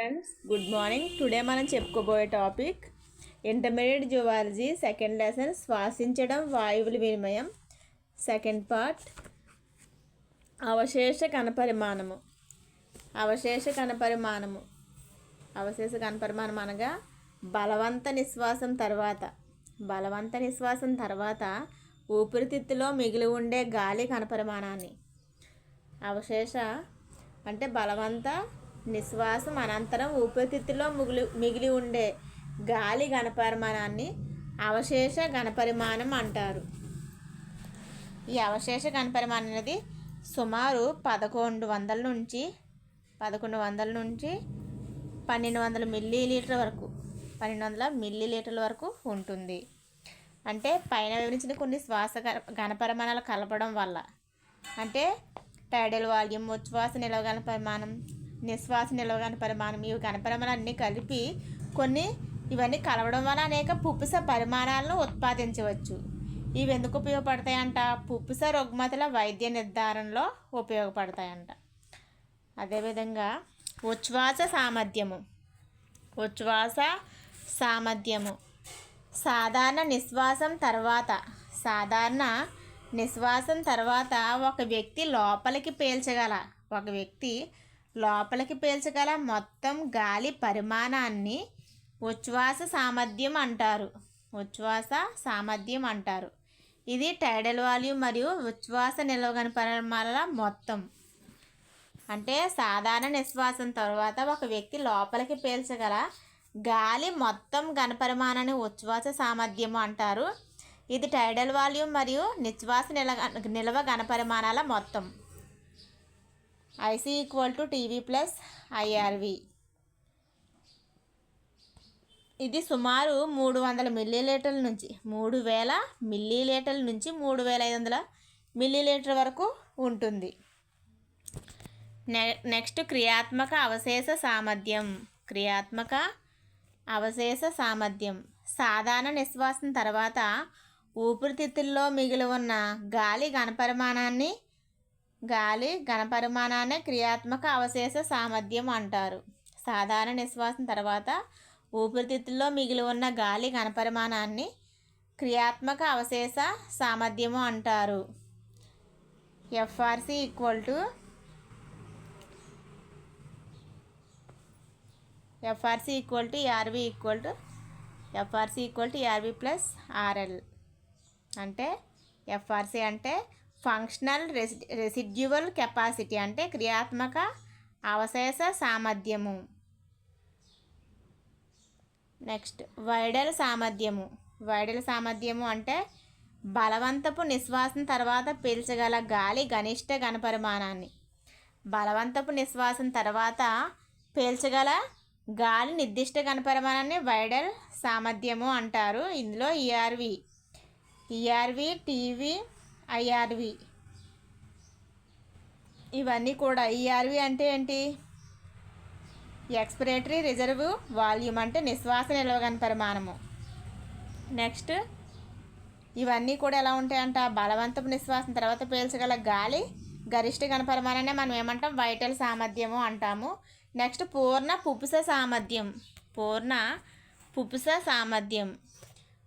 Friends good morning today మనం చెప్పుకోబోయే topic intermediate zoology second lesson శ్వాసించడం వాయువుల వినిమయం. సెకండ్ పార్ట్ అవశేష కణపరిమాణము. అవశేష కణపరిమాణము. అవశేష కణపరిమాణం అనగా బలవంత నిశ్వాసం తర్వాత. బలవంత నిశ్వాసం తర్వాత ఊపిరితిత్తులో మిగిలి ఉండే గాలి కణపరిమాణాన్ని. అవశేష అంటే బలవంత నిశ్వాసం అనంతరం ఊపిరితిత్తులో మిగిలి మిగిలి ఉండే గాలి ఘనపరిమాణాన్ని అవశేష ఘనపరిమాణం అంటారు. ఈ అవశేష ఘనపరిమాణం అనేది సుమారు పదకొండు వందల నుంచి పదకొండు వందల నుంచి పన్నెండు వందల మిల్లీ లీటర్ వరకు పన్నెండు వందల మిల్లీ లీటర్ల వరకు ఉంటుంది. అంటే పైన వివరించిన కొన్ని శ్వాస గణపరిమాణాలు ఘనపరిమాణాలు కలపడం వల్ల. అంటే టైడల్ వాల్యూమ్ ఉచ్ఛ్వాస నిలవగల పరిమాణం నిశ్వాస నిలవగల పరిమాణం ఇవి ఘనపరిమాణాలు అన్నీ కలిపి కొన్ని ఇవన్నీ కలవడం వల్ల అనేక పుప్పుస పరిమాణాలను ఉత్పాదించవచ్చు. ఇవి ఎందుకు ఉపయోగపడతాయంట? పుప్పుస రుగ్మతల వైద్య నిర్ధారణలో ఉపయోగపడతాయంట. అదేవిధంగా ఉచ్ఛ్వాస సామర్థ్యము. ఉచ్ఛ్వాస సామర్థ్యము. సాధారణ నిశ్వాసం తర్వాత సాధారణ నిశ్వాసం తర్వాత ఒక వ్యక్తి లోపలికి పీల్చగల ఒక వ్యక్తి లోపలికి పీల్చగల మొత్తం గాలి పరిమాణాన్ని ఉచ్ఛ్వాస సామర్థ్యం అంటారు. ఉచ్ఛ్వాస సామర్థ్యం అంటారు. ఇది టైడల్ వాల్యూమ్ మరియు ఉచ్ఛ్వాస నిలవగని పరిమాణాల మొత్తం. అంటే సాధారణ నిశ్వాసం తర్వాత ఒక వ్యక్తి లోపలికి పీల్చగల గాలి మొత్తం ఘనపరిమాణాన్ని ఉచ్ఛ్వాస సామర్థ్యము అంటారు. ఇది టైడల్ వాల్యూమ్ మరియు నిశ్వాస నిల నిల్వ ఘనపరిమాణాల మొత్తం. IC equal to TV plus IRV ఇది సుమారు మూడు వందల మిల్లీలీటర్ల నుంచి మూడు వేల మిల్లీలీటర్ల నుంచి మూడు వేల ఐదు వందల మిల్లీలీటర్ వరకు ఉంటుంది. నె నెక్స్ట్ క్రియాత్మక అవశేష సామర్థ్యం. క్రియాత్మక అవశేష సామర్థ్యం. సాధారణ నిశ్వాసం తర్వాత ఊపిరితిత్తుల్లో మిగిలి ఉన్న గాలి ఘనపరిమాణాన్ని గాలి ఘనపరిమాణాన్ని క్రియాత్మక అవశేష సామర్థ్యం అంటారు. సాధారణ నిశ్వాసం తర్వాత ఊపిరితిత్తుల్లో మిగిలి ఉన్న గాలి ఘనపరిమాణాన్ని క్రియాత్మక అవశేష సామర్థ్యము అంటారు. F R C equal to F R C equal to R V equal to F R C equal to R V plus R L. అంటే ఎఫ్ఆర్సి అంటే ఫంక్షనల్ రెసి రెసిడ్యువల్ కెపాసిటీ అంటే క్రియాత్మక అవశేష సామర్థ్యము. నెక్స్ట్ వైడల్ సామర్థ్యము. వైడల్ సామర్థ్యము అంటే బలవంతపు నిశ్వాసం తర్వాత పీల్చగల గాలి గనిష్ట ఘనపరిమాణాన్ని బలవంతపు నిశ్వాసం తర్వాత పీల్చగల గాలి నిర్దిష్ట ఘనపరిమాణాన్ని వైడల్ సామర్థ్యము అంటారు. ఇందులో ఈఆర్వి ఈఆర్వి టీవీ ఐఆర్వి. ఇవన్నీ కూడా ఈఆర్వి అంటే ఏంటి? ఎక్స్పిరేటరీ రిజర్వ్ వాల్యూమ్ అంటే నిశ్వాస నిల్వగన పరిమాణము. నెక్స్ట్ ఇవన్నీ కూడా ఎలా ఉంటాయంట? బలవంతపు నిశ్వాసం తర్వాత పీల్చగల గాలి గరిష్ట గణపరిమాణాన్ని మనం ఏమంటాం? వైటల్ సామర్థ్యము అంటాము. నెక్స్ట్ పూర్ణ పుపుస సామర్థ్యం. పూర్ణ పుపుస సామర్థ్యం.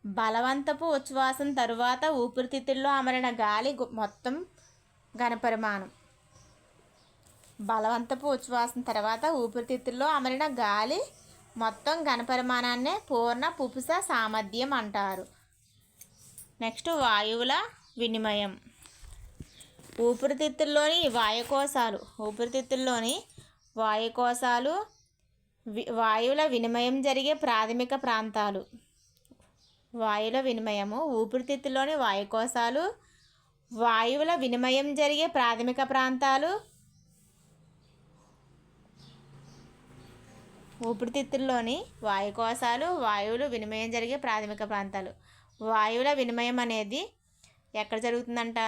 బలవంతపు ఉచ్ఛ్వాసం తరువాత ఊపిరితిత్తుల్లో అమరిన గాలి మొత్తం ఘనపరిమాణం బలవంతపు ఉచ్ఛ్వాసం తర్వాత ఊపిరితిత్తుల్లో అమరిన గాలి మొత్తం ఘనపరిమాణాన్నే పూర్ణ పుపుస సామర్థ్యం అంటారు. నెక్స్ట్ వాయువుల వినిమయం. ఊపిరితిత్తుల్లోని వాయుకోశాలు ఊపిరితిత్తుల్లోని వాయుకోశాలు వాయువుల వినిమయం జరిగే ప్రాథమిక ప్రాంతాలు. వాయుల వినిమయము. ఊపిరితిత్తులోని వాయుకోశాలు వాయువుల వినిమయం జరిగే ప్రాథమిక ప్రాంతాలు. ఊపిరితిత్తుల్లోని వాయుకోశాలు వాయువులు వినిమయం జరిగే ప్రాథమిక ప్రాంతాలు. వాయువుల వినిమయం అనేది ఎక్కడ జరుగుతుందంట?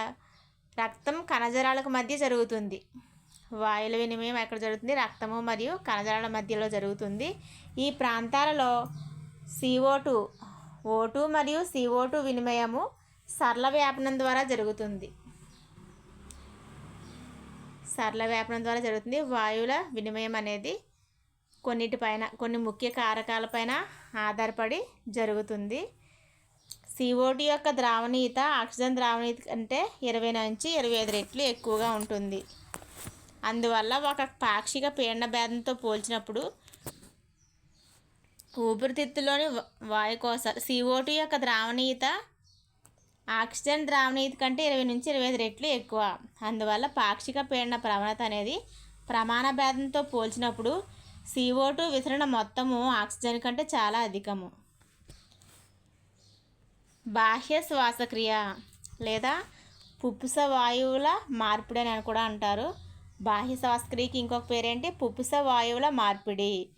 రక్తం కణజరాలకు మధ్య జరుగుతుంది. వాయుల వినిమయం ఎక్కడ జరుగుతుంది? రక్తము మరియు కణజరాల మధ్యలో జరుగుతుంది. ఈ ప్రాంతాలలో సిఓ టూ ఓటు మరియు సిఓటు వినిమయము సరళ వ్యాపనం ద్వారా జరుగుతుంది. సరళ వ్యాపనం ద్వారా జరుగుతుంది. వాయువుల వినిమయం అనేది కొన్నిటిపైన కొన్ని ముఖ్య కారకాలపైన ఆధారపడి జరుగుతుంది. సిఓటి యొక్క ద్రావణీయత ఆక్సిజన్ ద్రావణీయత కంటే ఇరవై నుంచి ఇరవై ఐదు రెట్లు ఎక్కువగా ఉంటుంది. అందువల్ల ఒక పాక్షిక పీడన భేదంతో పోల్చినప్పుడు ఊపిరితిత్తులోని వాయుకోశ వాయుకోశాలు. సిఓటి యొక్క ద్రావణీయత ఆక్సిజన్ ద్రావణీయత కంటే ఇరవై నుంచి ఇరవై ఐదు రెట్లు ఎక్కువ. అందువల్ల పాక్షిక పీడన ప్రవణత అనేది ప్రమాణ భేదంతో పోల్చినప్పుడు సిఓ టూ విసరణ మొత్తము ఆక్సిజన్ కంటే చాలా అధికము. బాహ్య శ్వాసక్రియ లేదా పుప్పుస వాయువుల మార్పిడి అని కూడా అంటారు. బాహ్య శ్వాసక్రియకి ఇంకొక పేరేంటి? పుప్పుస వాయువుల మార్పిడి.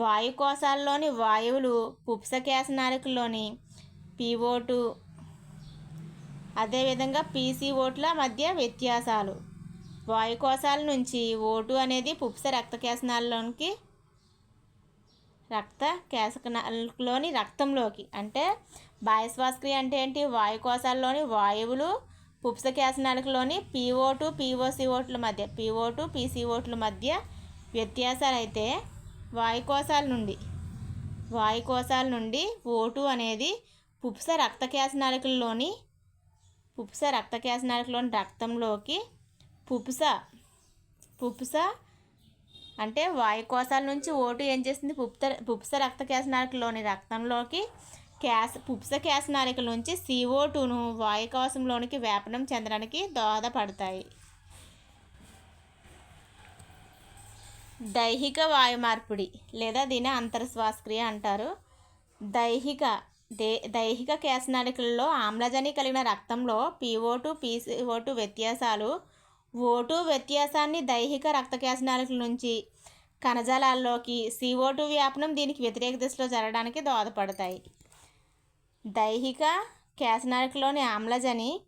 వాయుకోశాల్లోని వాయువులు పుప్పుస కేసనాలికల్లోని పీఓటు టూ అదేవిధంగా పీసీ ఓట్ల మధ్య వ్యత్యాసాలు. వాయుకోశాల నుంచి ఓటు అనేది పుప్స రక్త కేసనాల్లోనికి రక్త కేసనాలలోని రక్తంలోకి. అంటే బాయశ్వాసక్రియ అంటే ఏంటి? వాయుకోశాల్లోని వాయువులు పుప్స కేసనాలలోని పీఓ టూ పీఓసిఓట్ల మధ్య పీఓ టూ పీసీఓట్ల మధ్య వ్యత్యాసాలు అయితే వాయుకోశాల నుండి. వాయుకోశాల నుండి ఓటు అనేది పుప్స రక్త కేసనాలికల్లోని పుప్స రక్త కేసనాలికలోని రక్తంలోకి పుప్స పుప్స అంటే వాయుకోశాల నుంచి ఓటు ఏం చేస్తుంది? పుప్త పుప్స రక్త కేసనాలికలోని రక్తంలోకి క్యాస్ పుప్స కేసనాలికల నుంచి సిఓ టూను వాయుకోశంలోనికి వేపనం చెందడానికి దోహదపడతాయి. దైహిక వాయు మార్పిడి లేదా దీని అంతర్శ్వాసక్రియ అంటారు. దైహిక దే దైహిక కేసనాళికల్లో ఆమ్లజని కలిగిన రక్తంలో పీఓ టూ పీసీఓ టు వ్యత్యాసాలు. ఓటు వ్యత్యాసాన్ని దైహిక రక్త కేసనాళికల నుంచి కణజాలాల్లోకి సిఓ టూ వ్యాపనం దీనికి వ్యతిరేక దిశలో జరగడానికి దోహదపడతాయి. దైహిక కేసనాళికలోని ఆమ్లజని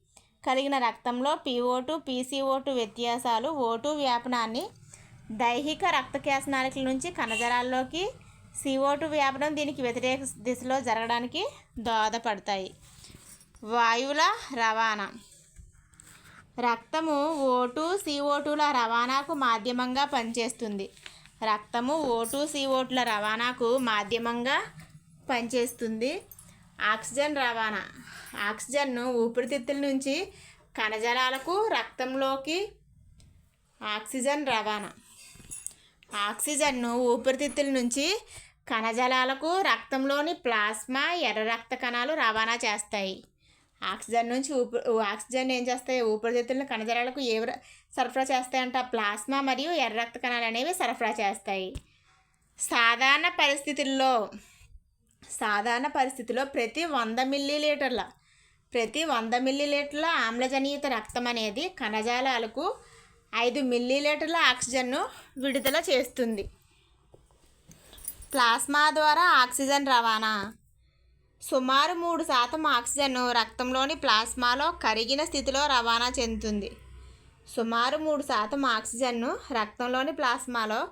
కలిగిన రక్తంలో పీఓ టూ పీసీఓ టు వ్యత్యాసాలు ఓటు వ్యాపనాన్ని దైహిక రక్త కేసనాలికల నుంచి కణజాలాల్లోకి సిఓ టూ వ్యాపనం దీనికి వ్యతిరేక దిశలో జరగడానికి దోహదపడతాయి. వాయువుల రవాణా. రక్తము ఓటు సిఓ టూల రవాణాకు మాధ్యమంగా పనిచేస్తుంది. రక్తము ఓటు సిఓటుల రవాణాకు మాధ్యమంగా పనిచేస్తుంది. ఆక్సిజన్ రవాణా. ఆక్సిజన్ను ఊపిరితిత్తుల నుంచి కణజాలాలకు రక్తంలోకి ఆక్సిజన్ రవాణా. ఆక్సిజన్ను ఊపిరితిత్తుల నుంచి కణజాలాలకు రక్తంలోని ప్లాస్మా ఎర్ర రక్త కణాలు రవాణా చేస్తాయి. ఆక్సిజన్ నుంచి ఊపి ఆక్సిజన్ ఏం చేస్తాయి? ఊపిరితిత్తులను కణజాలాలకు ఏ సరఫరా చేస్తాయంట. ప్లాస్మా మరియు ఎర్ర రక్త కణాలు అనేవి సరఫరా చేస్తాయి. సాధారణ పరిస్థితుల్లో సాధారణ పరిస్థితిలో ప్రతి వంద మిల్లీలీటర్ల ప్రతి వంద మిల్లీలీటర్ల ఆమ్లజనీయత రక్తం అనేది కణజాలాలకు ఐదు మిల్లీలీటర్ల ఆక్సిజన్ను విడుదల చేస్తుంది. ప్లాస్మా ద్వారా ఆక్సిజన్ రవాణా. సుమారు మూడు శాతం ఆక్సిజన్ రక్తంలోని ప్లాస్మాలో కరిగిన స్థితిలో రవాణా చెందుతుంది. సుమారు మూడు శాతం ఆక్సిజన్ను రక్తంలోని ప్లాస్మాలో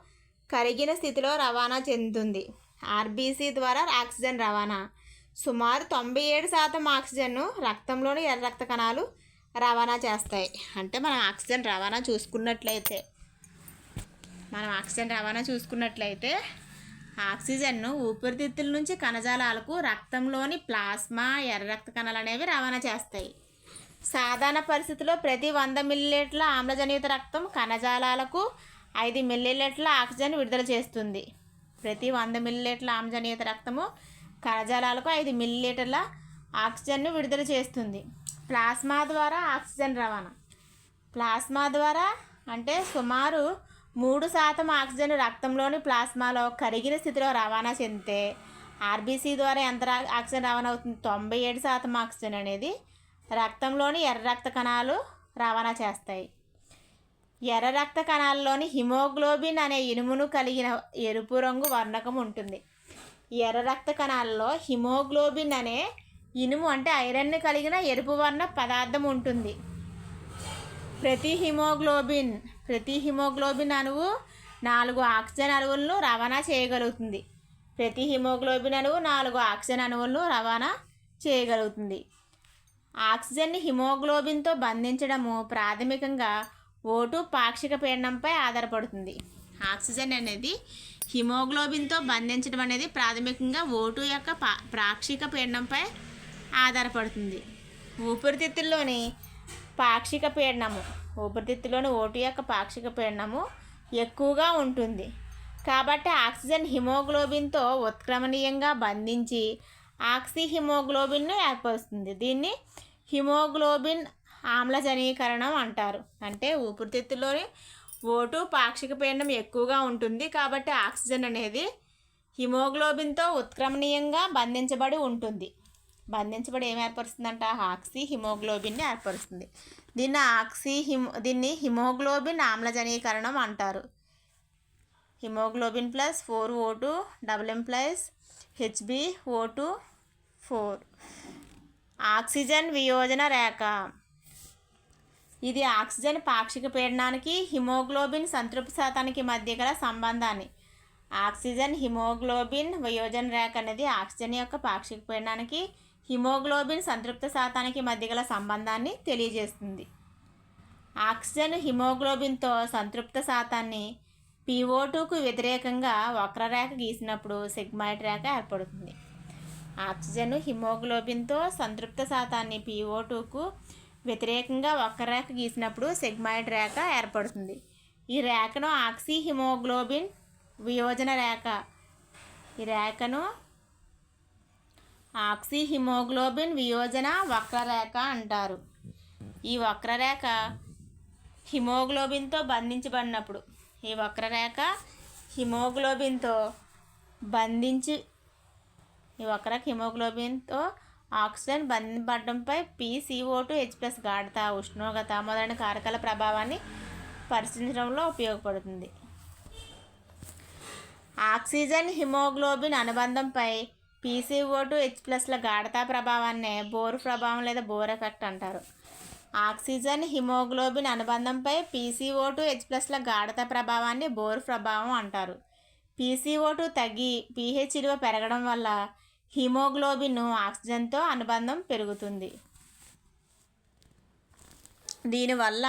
కరిగిన స్థితిలో రవాణా చెందుతుంది. ఆర్బీసీ ద్వారా ఆక్సిజన్ రవాణా. సుమారు తొంభై ఏడు శాతం ఆక్సిజన్ను రక్తంలోని ఎర్ర రక్త కణాలు రవాణా చేస్తాయి. అంటే మనం ఆక్సిజన్ రవాణా చూసుకున్నట్లయితే మనం ఆక్సిజన్ రవాణా చూసుకున్నట్లయితే ఆక్సిజన్ను ఊపిరితిత్తుల నుంచి కణజాలాలకు రక్తంలోని ప్లాస్మా ఎర్ర రక్త కణాలు అనేవి రవాణా చేస్తాయి. సాధారణ పరిస్థితిలో ప్రతి వంద మిల్లీలీటర్ల ఆమ్లజనీయత రక్తం కణజాలాలకు ఐదు మిల్లీలీటర్ల ఆక్సిజన్ విడుదల చేస్తుంది. ప్రతి వంద మిల్లీలీటర్ల ఆమ్లజనీయత రక్తము కణజాలాలకు ఐదు మిల్లీలీటర్ల ఆక్సిజన్ను విడుదల చేస్తుంది. ప్లాస్మా ద్వారా ఆక్సిజన్ రవాణా. ప్లాస్మా ద్వారా అంటే సుమారు మూడు శాతం ఆక్సిజన్ రక్తంలోని ప్లాస్మాలో కరిగిన స్థితిలో రవాణా చెందితే ఆర్బీసీ ద్వారా ఎంత ఆక్సిజన్ రవాణా అవుతుంది? తొంభై ఏడు శాతం ఆక్సిజన్ అనేది రక్తంలోని ఎర్ర రక్త కణాలు రవాణా చేస్తాయి. ఎర్ర రక్త కణాల్లోని హిమోగ్లోబిన్ అనే ఇనుమును కలిగిన ఎరుపు రంగు వర్ణకం ఉంటుంది. ఎర్ర రక్త కణాల్లో హిమోగ్లోబిన్ అనే ఇనుము అంటే ఐరన్ కలిగిన ఎరుపు వర్ణ పదార్థం ఉంటుంది. ప్రతి హిమోగ్లోబిన్ ప్రతి హిమోగ్లోబిన్ అణువు నాలుగు ఆక్సిజన్ అణువులను రవాణా చేయగలుగుతుంది. ప్రతి హిమోగ్లోబిన్ అణువు నాలుగు ఆక్సిజన్ అణువులను రవాణా చేయగలుగుతుంది. ఆక్సిజన్ని హిమోగ్లోబిన్తో బంధించడము ప్రాథమికంగా ఓటు పాక్షిక పీడనంపై ఆధారపడుతుంది. ఆక్సిజన్ అనేది హిమోగ్లోబిన్తో బంధించడం అనేది ప్రాథమికంగా ఓటు యొక్క పా పాక్షిక పీడనంపై ఆధారపడుతుంది. ఊపిరితిత్తుల్లోని పాక్షిక పీడనము ఊపిరితిత్తులోని ఓటు యొక్క పాక్షిక పీడనము ఎక్కువగా ఉంటుంది. కాబట్టి ఆక్సిజన్ హిమోగ్లోబిన్తో ఉత్క్రమణీయంగా బంధించి ఆక్సి హిమోగ్లోబిన్ను ఏర్పరుస్తుంది. దీన్ని హిమోగ్లోబిన్ ఆమ్లజనీకరణం అంటారు. అంటే ఊపిరితిత్తులోని ఓటు పాక్షిక పీడనం ఎక్కువగా ఉంటుంది. కాబట్టి ఆక్సిజన్ అనేది హిమోగ్లోబిన్తో ఉత్క్రమణీయంగా బంధించబడి ఉంటుంది. బంధించబడి ఏం ఏర్పరుస్తుందంట? ఆక్సి హిమోగ్లోబిన్ని ఏర్పరుస్తుంది. దీన్ని ఆక్సి హిమో దీన్ని హిమోగ్లోబిన్ ఆమ్లజనీకరణం అంటారు. Hemoglobin plus four O two double M plus Hb O two four. Oxygen వియోజన రేఖ. ఇది ఆక్సిజన్ పాక్షిక పీడనానికి హిమోగ్లోబిన్ సంతృప్తి శాతానికి మధ్య గల సంబంధాన్ని. ఆక్సిజన్ హిమోగ్లోబిన్ వియోజన రేఖ అనేది ఆక్సిజన్ యొక్క పాక్షిక పీడనానికి హిమోగ్లోబిన్ సంతృప్త శాతానికి మధ్య గల సంబంధాన్ని తెలియజేస్తుంది. ఆక్సిజన్ హిమోగ్లోబిన్తో సంతృప్త శాతాన్ని పిఓ టూకు వ్యతిరేకంగా వక్రరేఖ గీసినప్పుడు సిగ్మాయిడ్ రేఖ ఏర్పడుతుంది. ఆక్సిజన్ హిమోగ్లోబిన్తో సంతృప్త శాతాన్ని పిఓ టూకు వ్యతిరేకంగా వక్రరేఖ గీసినప్పుడు సిగ్మాయిడ్ రేఖ ఏర్పడుతుంది. ఈ రేఖను ఆక్సీ హిమోగ్లోబిన్ వియోజన రేఖ. ఈ రేఖను ఆక్సిహిమోగ్లోబిన్ వియోజన వక్రరేఖ అంటారు. ఈ వక్రరేఖ హిమోగ్లోబిన్తో బంధించబడినప్పుడు ఈ వక్రరేఖ హిమోగ్లోబిన్తో బంధించి ఈ వక్రరేఖ హిమోగ్లోబిన్తో ఆక్సిజన్ బంధింపడంపై పీసీఓ టూ హెచ్ ప్లస్ గాఢత ఉష్ణోగ్రత మొదలైన కారకాల ప్రభావాన్ని పరిశీలించడంలో ఉపయోగపడుతుంది. ఆక్సిజన్ హిమోగ్లోబిన్ అనుబంధంపై పీసీఓ టూ హెచ్ ప్లస్ల గాఢతా ప్రభావాన్నే బోర్ ప్రభావం లేదా బోర్ ఎఫెక్ట్ అంటారు. ఆక్సిజన్ హిమోగ్లోబిన్ అనుబంధంపై పీసీఓ టూ హెచ్ ప్లస్ల గాఢత ప్రభావాన్ని బోర్ ప్రభావం అంటారు. పీసీఓ టూ తగ్గి పీహెచ్ విలువ పెరగడం వల్ల హిమోగ్లోబిన్ ఆక్సిజన్తో అనుబంధం పెరుగుతుంది. దీనివల్ల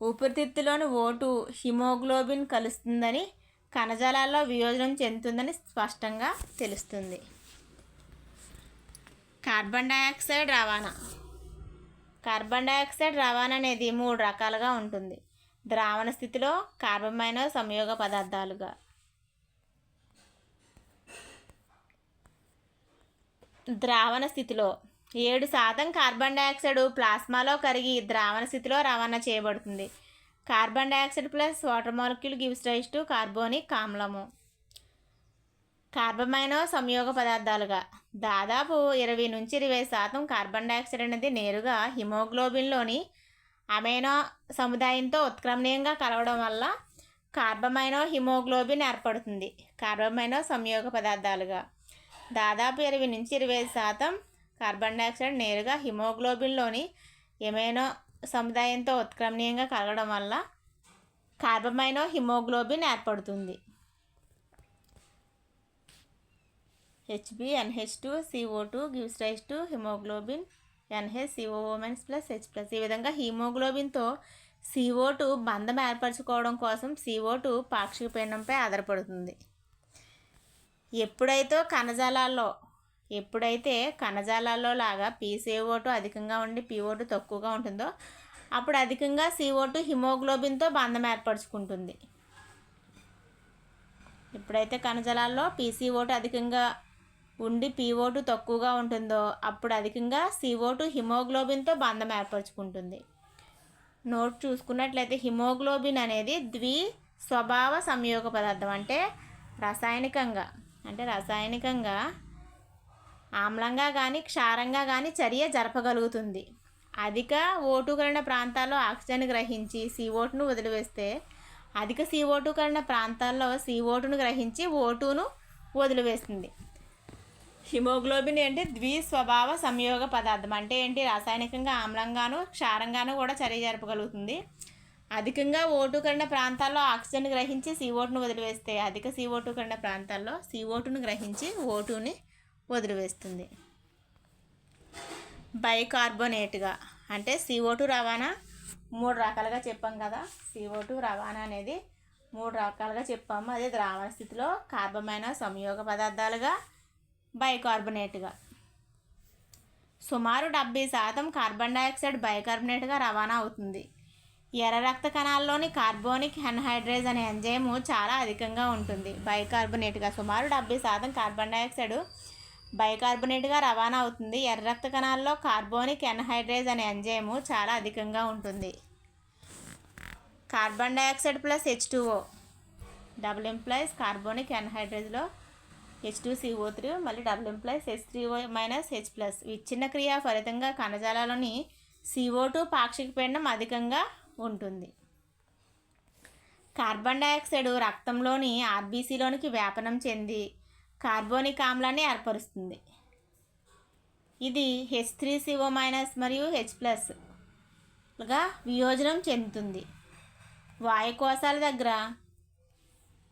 ఊపిరితిత్తులోని ఓటు హిమోగ్లోబిన్ కలుస్తుందని కణజాలాల్లో వియోజనం చెందుతుందని స్పష్టంగా తెలుస్తుంది. కార్బన్ డయాక్సైడ్ రవాణా. కార్బన్ డయాక్సైడ్ రవాణా అనేది మూడు రకాలుగా ఉంటుంది. ద్రావణ స్థితిలో కార్బమైన సంయోగ పదార్థాలుగా. ద్రావణ స్థితిలో ఏడు శాతం కార్బన్ డయాక్సైడ్ ప్లాస్మాలో కరిగి ద్రావణ స్థితిలో రవాణా చేయబడుతుంది. Carbon dioxide plus water molecule gives rise to carbonic ఆమ్లము. కార్బమైనో సంయోగ పదార్థాలుగా. దాదాపు ఇరవై నుంచి ఇరవై శాతం కార్బన్ డైఆక్సైడ్ అనేది నేరుగా హిమోగ్లోబిన్లోని అమైనో సముదాయంతో ఉత్క్రమణీయంగా కలవడం వల్ల కార్బమైనో హిమోగ్లోబిన్ ఏర్పడుతుంది. కార్బమైనో సంయోగ పదార్థాలుగా. దాదాపు ఇరవై నుంచి ఇరవై శాతం కార్బన్ డైఆక్సైడ్ నేరుగా హిమోగ్లోబిన్లోని ఎమైనో సముదాయంతో ఉత్క్రమణీయంగా కలగడం వల్ల కార్బమైనో హిమోగ్లోబిన్ ఏర్పడుతుంది. Hb NH two CO two gives rise to hemoglobin NH COO minus plus H plus ఈ విధంగా హిమోగ్లోబిన్తో సిఓ టూ బంధం ఏర్పరచుకోవడం కోసం సిఓ టూ పాక్షిక పిండంపై ఆధారపడుతుంది. ఎప్పుడైతే కణజాలాల్లో ఎప్పుడైతే కణజాలాల్లో లాగా పీసీఓ టూ అధికంగా ఉండి పిఓ టూ తక్కువగా ఉంటుందో అప్పుడు అధికంగా సిఓ టూ హిమోగ్లోబిన్తో బంధం ఏర్పరచుకుంటుంది. ఎప్పుడైతే కణజాలాల్లో పీసీఓ టూ అధికంగా ఉండి పీఓటు తక్కువగా ఉంటుందో అప్పుడు అధికంగా సిఓటు హిమోగ్లోబిన్తో బంధం ఏర్పరచుకుంటుంది. నోట్ చూసుకున్నట్లయితే హిమోగ్లోబిన్ అనేది ద్వి స్వభావ సంయోగ పదార్థం అంటే రసాయనికంగా అంటే రసాయనికంగా ఆమ్లంగా కానీ క్షారంగా కానీ చర్య జరపగలుగుతుంది. అధిక ఓటు కలిగిన ప్రాంతాల్లో ఆక్సిజన్ గ్రహించి సిఓటును వదిలివేస్తే అధిక సిఓటు కలిగిన ప్రాంతాల్లో సిఓటును గ్రహించి ఓటును వదిలివేస్తుంది. హిమోగ్లోబిన్ ఏంటి ద్విస్వభావ సంయోగ పదార్థం. అంటే ఏంటి? రాసాయనికంగా ఆమ్లంగాను క్షారంగాను కూడా చర్య జరపగలుగుతుంది అధికంగా ఓటు కరిన ప్రాంతాల్లో ఆక్సిజన్ గ్రహించి సిఓటును వదిలివేస్తే అధిక సిఓటు కరిన ప్రాంతాల్లో సిఓటును గ్రహించి ఓటుని వదిలివేస్తుంది. బైకార్బోనేట్గా అంటే సిఓటు రవాణా మూడు రకాలుగా చెప్పాం కదా. సిఓటు రవాణా అనేది మూడు రకాలుగా చెప్పాము. అదే ద్రావణ స్థితిలో కార్బమైన సంయోగ పదార్థాలుగా బైకార్బొనేట్గా సుమారు డెబ్బై శాతం కార్బన్ డైఆక్సైడ్ బైకార్బొనేట్గా రవాణా అవుతుంది. ఎర్ర రక్త కణాల్లోని కార్బోనిక్ హెన్హైడ్రేజ్ అనే ఎంజైము చాలా అధికంగా ఉంటుంది. బైకార్బొనేట్గా సుమారు డెబ్బై శాతం కార్బన్ డైఆక్సైడ్ బైకార్బొనేట్గా రవాణా అవుతుంది. ఎర్ర రక్త కణాల్లో కార్బోనిక్ ఎన్హైడ్రేజ్ అనే ఎంజైము చాలా అధికంగా ఉంటుంది. Carbon dioxide plus H two O double employees కార్బోనిక్ ఎన్హైడ్రేజ్లో హెచ్ టూ సిఓ త్రీ మళ్ళీ double plus H three O minus H plus. విచ్ఛిన్న క్రియ ఫలితంగా కణజాలాలోని సిఓ టూ పాక్షిక పీడనం అధికంగా ఉంటుంది. కార్బన్ డైఆక్సైడ్ రక్తంలోని ఆర్బీసీలోనికి వ్యాపనం చెంది కార్బోనిక్ ఆమ్లాన్ని ఏర్పరుస్తుంది. ఇది హెచ్ త్రీ సిఓ మైనస్ మరియు హెచ్ ప్లస్గా వియోజనం చెందుతుంది. వాయుకోశాల దగ్గర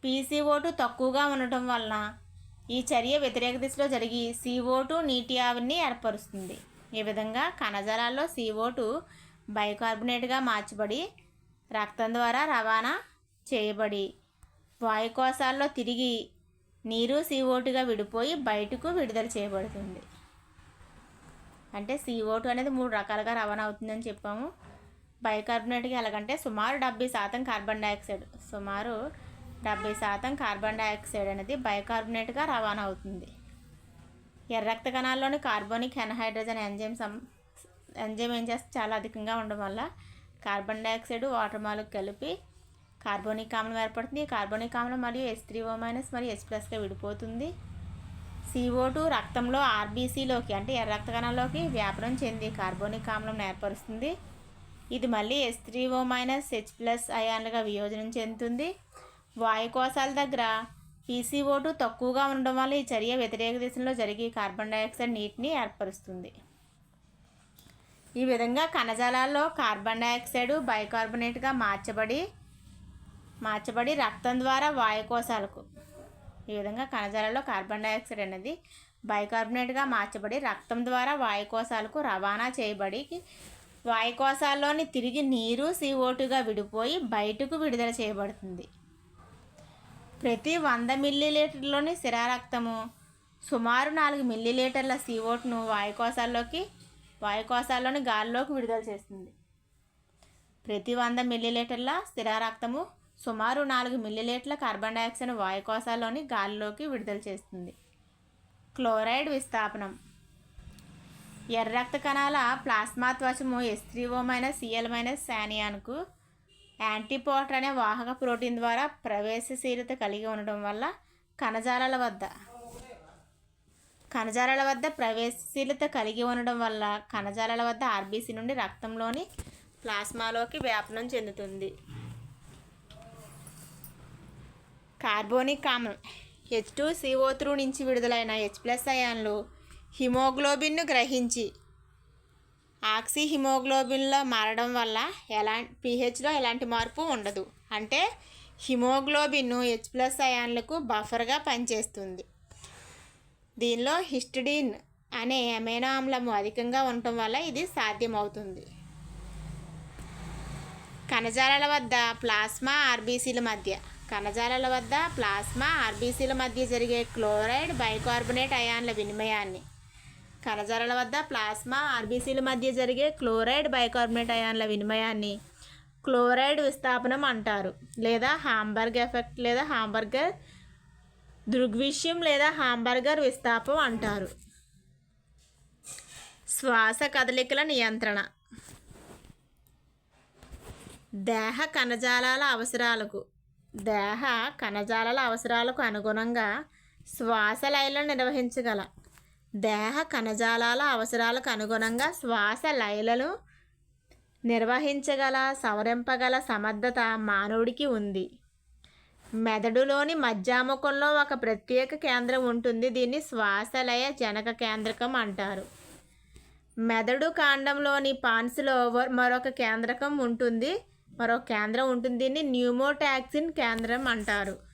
పీసీఓ టూ తక్కువగా ఉండటం వలన ఈ చర్య వ్యతిరేక దిశలో జరిగి సిఓ టూ నీటి ఆవిరిని ఏర్పరుస్తుంది. ఈ విధంగా? కణజాలాల్లో సిఓ టూ బైకార్బోనేట్గా మార్చబడి రక్తం ద్వారా రవాణా చేయబడి వాయుకోశాల్లో తిరిగి నీరు సిఓటుగా విడిపోయి బయటకు విడుదల చేయబడుతుంది. అంటే సిఓటు అనేది మూడు రకాలుగా రవాణా అవుతుందని చెప్పాము. బైకార్బోనేట్గా ఎలాగంటే సుమారు డెబ్బై శాతం కార్బన్ డైఆక్సైడ్. సుమారు డెబ్బై శాతం కార్బన్ డైఆక్సైడ్ అనేది బైకార్బోనేట్గా రవాణా అవుతుంది. ఎర్ర రక్త కణాల్లోని కార్బోనిక్ ఎన్హైడ్రోజన్ ఎంజైమ్ సం ఎంజైమ్ ఏం చేస్తే చాలా అధికంగా ఉండడం వల్ల కార్బన్ డైఆక్సైడ్ వాటర్ మాలకు కలిపి కార్బోనిక్ ఆమ్లం ఏర్పడుతుంది. కార్బోనిక్ ఆమ్లం మరియు ఎస్ త్రీ ఓ మైనస్ మరియు ఎస్ ప్లస్గా విడిపోతుంది. సిఓ టూ రక్తంలో ఆర్బీసీలోకి అంటే ఎర్ర రక్త కణాల్లోకి వ్యాపనం చెంది కార్బోనిక్ ఆమ్లం ఏర్పరుస్తుంది. ఇది మళ్ళీ S three O minus H plus అయాన్లుగా వియోజనం చెందుతుంది. వాయుకోశాల దగ్గర పీసీఓ టూ తక్కువగా ఉండడం వల్ల ఈ చర్య వ్యతిరేక దిశలో జరిగి కార్బన్ డైఆక్సైడ్ నీటిని ఏర్పరుస్తుంది. ఈ విధంగా కణజాలాల్లో కార్బన్ డైఆక్సైడ్ బైకార్బోనేట్గా మార్చబడి మార్చబడి రక్తం ద్వారా వాయుకోశాలకు ఈ విధంగా కణజాలలో కార్బన్ డైఆక్సైడ్ అనేది బైకార్బోనేట్గా మార్చబడి రక్తం ద్వారా వాయుకోశాలకు రవాణా చేయబడి వాయుకోశాల్లోని తిరిగి నీరు సిఓటుగా విడిపోయి బయటకు విడుదల చేయబడుతుంది. ప్రతి వంద మిల్లీలీటర్లోని రక్తము సుమారు నాలుగు మిల్లీలీటర్ల సిఓట్ను వాయుకోశాల్లోకి వాయుకోశాల్లోని గాలిలోకి విడుదల చేస్తుంది. ప్రతి వంద మిల్లీలీటర్ల స్థిరారక్తము సుమారు నాలుగు మిల్లీలీటర్ల కార్బన్ డైఆక్సైడ్ వాయుకోశాల్లోని గాలిలోకి విడుదల చేస్తుంది. క్లోరైడ్ విస్థాపనం. ఎర్ర రక్త కణాల plasma త్వచము S three O minus CL minus శానియాన్కు antiporter అనే వాహక ప్రోటీన్ ద్వారా ప్రవేశశీలత కలిగి ఉండడం వల్ల కణజాలాల వద్ద కణజాలాల వద్ద ప్రవేశశీలత కలిగి ఉండడం వల్ల కణజాలాల వద్ద ఆర్బీసీ నుండి రక్తంలోని ప్లాస్మాలోకి వ్యాపనం చెందుతుంది. కార్బోనిక్ ఆమ్లం హెచ్ టూ సిఓ త్రూ నుంచి విడుదలైన హెచ్ ప్లస్ అయాన్లు హిమోగ్లోబిన్ను గ్రహించి ఆక్సీ హిమోగ్లోబిన్లో మారడం వల్ల ఎలా పీహెచ్లో ఎలాంటి మార్పు ఉండదు. అంటే హిమోగ్లోబిన్ హెచ్ ప్లస్ అయాన్లకు బఫర్గా పనిచేస్తుంది. దీనిలో హిస్టడిన్ అనే అమైనో ఆమ్లము అధికంగా ఉండటం వల్ల ఇది సాధ్యమవుతుంది. కణజాలాల వద్ద ప్లాస్మా ఆర్బీసీల మధ్య కణజాలాల వద్ద ప్లాస్మా ఆర్బీసీల మధ్య జరిగే క్లోరైడ్ బైకార్బోనేట్ అయాన్ల వినిమయాన్ని కణజాలాల వద్ద ప్లాస్మా ఆర్బీసీల మధ్య జరిగే క్లోరైడ్ బైకార్బోనేట్ అయాన్ల వినిమయాన్ని క్లోరైడ్ విస్థాపనం అంటారు. లేదా హాంబర్గ్ ఎఫెక్ట్ లేదా హాంబర్గర్ దృగ్విషయం లేదా హాంబర్గర్ విస్థాపం అంటారు. శ్వాస కదలికల నియంత్రణ. దేహ కణజాలాల అవసరాలకు దేహ కణజాలాల అవసరాలకు అనుగుణంగా శ్వాస లైలను నిర్వహించగల దేహ కణజాలాల అవసరాలకు అనుగుణంగా శ్వాస లయలను నిర్వహించగల సవరింపగల సమర్థత మానవుడికి ఉంది. మెదడులోని మధ్యాముఖంలో ఒక ప్రత్యేక కేంద్రం ఉంటుంది. దీన్ని శ్వాసలయ జనక కేంద్రకం అంటారు. మెదడు కాండంలోని పాన్స్లో మరొక కేంద్రకం ఉంటుంది. మరొక కేంద్రం ఉంటుంది. దీన్ని న్యూమోటాక్సిన్ కేంద్రం అంటారు.